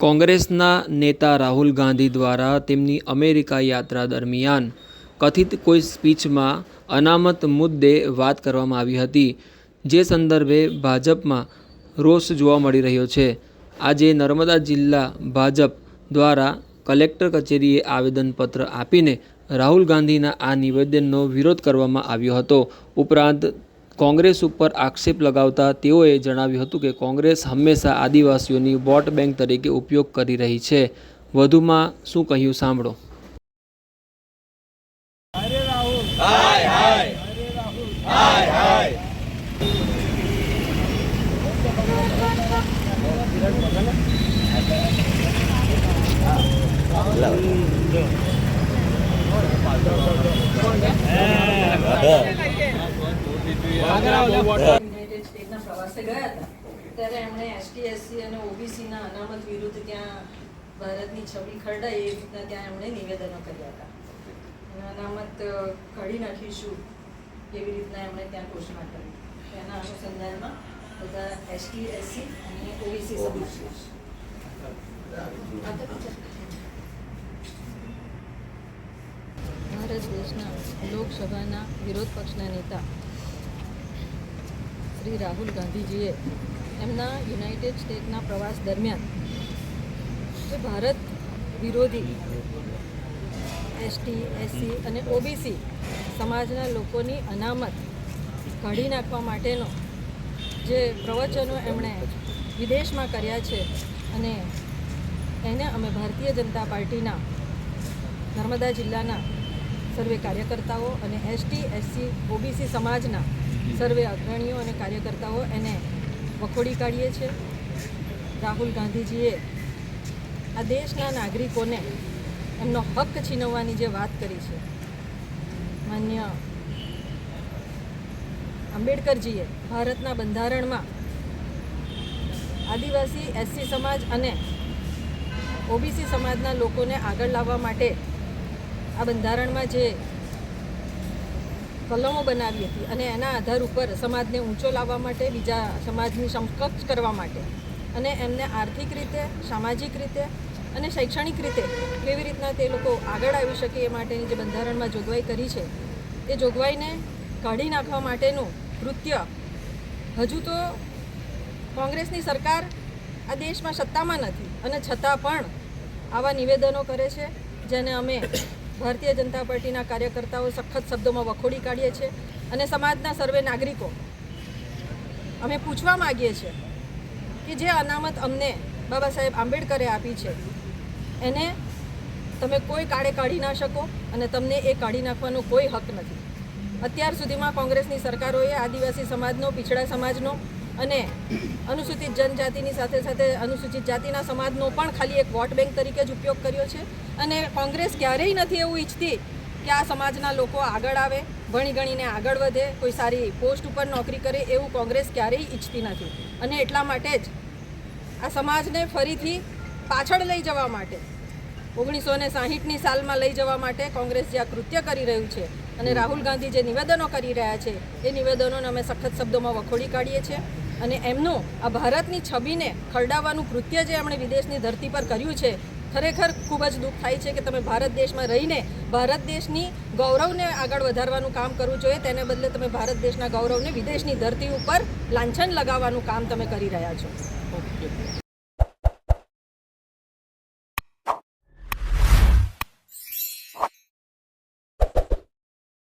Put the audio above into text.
કોંગ્રેસના નેતા રાહુલ ગાંધી દ્વારા તેમની અમેરિકા યાત્રા દરમિયાન કથિત કોઈ સ્પીચમાં અનામત મુદ્દે વાત કરવામાં આવી હતી, જે સંદર્ભે ભાજપમાં રોષ જોવા મળી રહ્યો છે. આજે નર્મદા જિલ્લા ભાજપ દ્વારા કલેક્ટર કચેરીએ આવેદનપત્ર આપીને રાહુલ ગાંધીના આ નિવેદનનો વિરોધ કરવામાં આવ્યો હતો. ઉપરાંત કોંગ્રેસ ઉપર આક્ષેપ લગાવતા તેઓએ જણાવ્યું હતું કે કોંગ્રેસ હંમેશા આદિવાસીઓની વોટ બેંક તરીકે ઉપયોગ કરી રહી છે. વધુમાં શું કહ્યું સાંભળો. યુનાઇટેડ સ્ટેટના પ્રવાસે ગયા હતા. ત્યારે એમણે એસટી એસસી અને ઓબીસીના અનામત વિરુદ્ધ ત્યાં ભારતની છબી ખરડાય એ રીતના ત્યાં એમણે નિવેદનો કર્યા હતા. અનામત કાઢી નાખીશું એવી રીતના એમણે ત્યાં ઘોષણા કરી. તેના અનુસંધાનમાં બધા એસટી એસસી અને ઓબીસી સમાજ. ભારત દેશના લોકસભાના વિરોધ પક્ષના નેતા શ્રી રાહુલ ગાંધીજીએ એમના યુનાઇટેડ સ્ટેટના પ્રવાસ દરમિયાન જે ભારત વિરોધી એસટી, એસસી અને ઓબીસી સમાજના લોકોની અનામત કાઢી નાખવા માટેનો જે પ્રવચનો એમણે વિદેશમાં કર્યા છે અને એને અમે ભારતીય જનતા પાર્ટીના નર્મદા જિલ્લાના સર્વે કાર્યકર્તાઓ અને એસટી, એસસી, ઓબીસી સમાજના સર્વે અગ્રણીઓ અને કાર્યકર્તાઓ એને વખોડી કાઢીએ છીએ રાહુલ ગાંધીજીએ આ દેશના નાગરિકોને એમનો હક છીનવવાની જે વાત કરી છે, માન્ય આંબેડકરજીએ ભારતના બંધારણમાં આદિવાસી એસસી સમાજ અને ઓબીસી સમાજના લોકોને આગળ લાવવા માટે આ બંધારણમાં જે કલમો બનાવી હતી અને એના આધાર ઉપર સમાજને ઊંચો લાવવા માટે, બીજા સમાજની સમકક્ષ કરવા માટે અને એમને આર્થિક રીતે, સામાજિક રીતે અને શૈક્ષણિક રીતે કેવી રીતના તે લોકો આગળ આવી શકે એ માટેની જે બંધારણમાં જોગવાઈ કરી છે, એ જોગવાઈને કાઢી નાખવા માટેનું કૃત્ય હજુ તો કોંગ્રેસની સરકાર આ દેશમાં સત્તામાં નથી અને છતાં પણ આવા નિવેદનો કરે છે, જેને અમે ભારતીય જનતા પાર્ટીના કાર્યકર્તાઓ સખત શબ્દોમાં વખોડી કાઢીએ છીએ અને સમાજના સર્વે નાગરિકો, અમે પૂછવા માગીએ છીએ કે જે અનામત અમને બાબા સાહેબ આંબેડકરે આપી છે, એને તમે કોઈ કાળે કાઢી ના શકો અને તમને એ કાઢી નાખવાનો કોઈ હક નથી. અત્યાર સુધીમાં કોંગ્રેસની સરકારોએ આદિવાસી સમાજનો, પીછડા સમાજનો અને અનુસૂચિત જનજાતિની સાથે સાથે અનુસૂચિત જાતિના સમાજનો પણ ખાલી એક વોટ બેંક તરીકે જ ઉપયોગ કર્યો છે. અને કોંગ્રેસ ક્યારેય નથી એવું ઈચ્છતી કે આ સમાજના લોકો આગળ આવે, ભણી ગણીને આગળ વધે, કોઈ સારી પોસ્ટ ઉપર નોકરી કરે એવું કોંગ્રેસ ક્યારેય ઈચ્છતી નથી. અને એટલા માટે જ આ સમાજને ફરીથી પાછળ લઈ જવા માટે, ઓગણીસો ને સાહીઠની સાલમાં લઈ જવા માટે કોંગ્રેસ જે આ કૃત્ય કરી રહ્યું છે અને રાહુલ ગાંધી જે નિવેદનો કરી રહ્યા છે, એ નિવેદનોને અમે સખત શબ્દોમાં વખોડી કાઢીએ છીએ. અને એમનું આ ભારતની છબીને ખરડાવવાનું કૃત્ય જે એમણે વિદેશની ધરતી પર કર્યું છે, ખરેખર ખૂબ જ દુઃખ થાય છે કે તમે ભારત દેશમાં રહીને ભારત દેશની ગૌરવને આગળ વધારવાનું કામ કરવું જોઈએ, તેને બદલે તમે ભારત દેશના ગૌરવને વિદેશની ધરતી ઉપર લાંછન લગાવવાનું કામ તમે કરી રહ્યા છો.